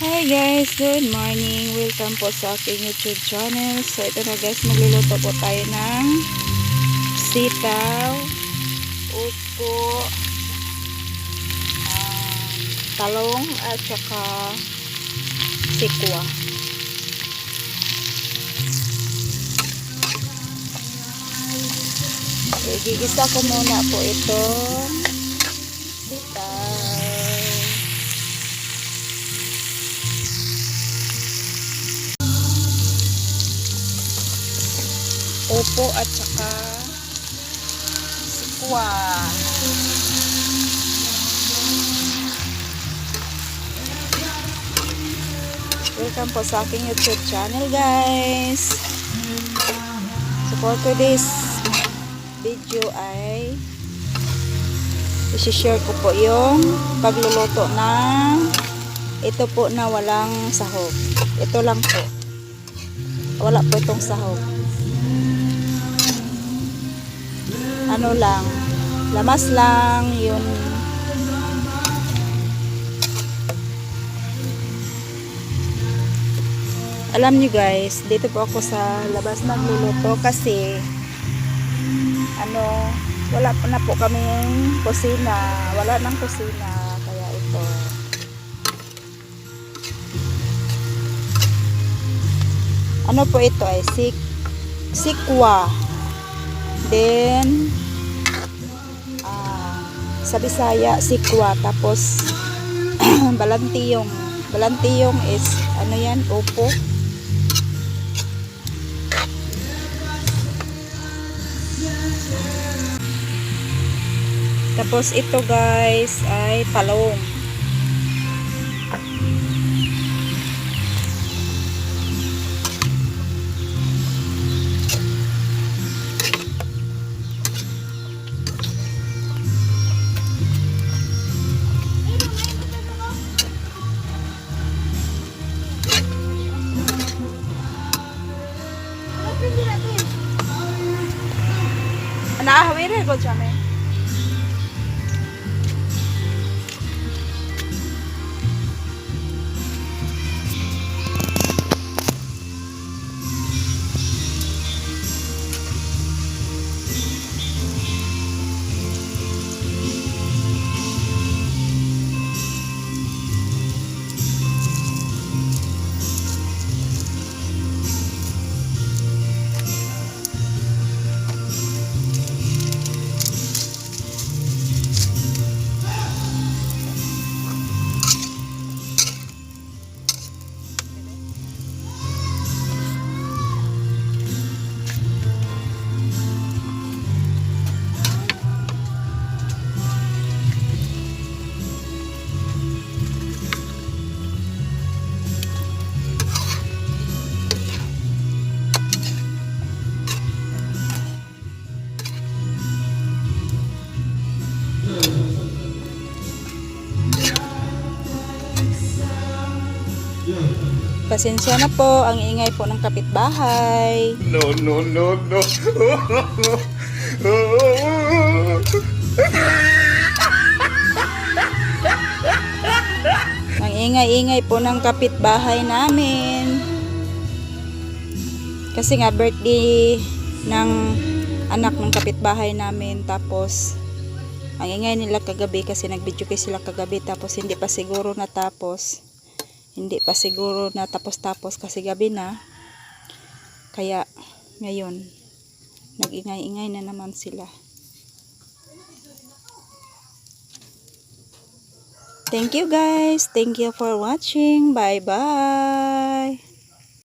Hi guys, good morning. Welcome po sa aking YouTube channel. So ito na guys, magluluto po tayo ng sitaw, upo, ah, talong at saka sikwa. So, gigisa ko muna po ito Opo at saka sikwa. Welcome po sa aking YouTube channel guys. So for today's video ay isi-share ko po yung pagluluto ng ito po na walang sahog. Ito lang po. Wala po itong sahog. Ano lang, lamas lang, yun. Alam nyo guys, dito po ako sa labas nagluluto kasi ano, wala pa na po kaming kusina. Wala nang kusina. Kaya ito. Ano po ito ay sik sikwa. Then, sa Bisaya, sikwa. Tapos, balantiyong. Balantiyong is, ano yan, upo. Tapos, ito guys, ay talong. Naahawin ko Pasensya na po, ang ingay po ng kapitbahay. No, no, no, no. Ang ingay-ingay po ng kapitbahay namin. Kasi nga birthday ng anak ng kapitbahay namin. Tapos, ang ingay nila kagabi kasi nag-video kayo sila kagabi. Tapos, hindi pa siguro natapos. Hindi pa siguro natapos-tapos kasi gabi na. Kaya, ngayon, nag-ingay-ingay na naman sila. Thank you guys. Thank you for watching. Bye-bye.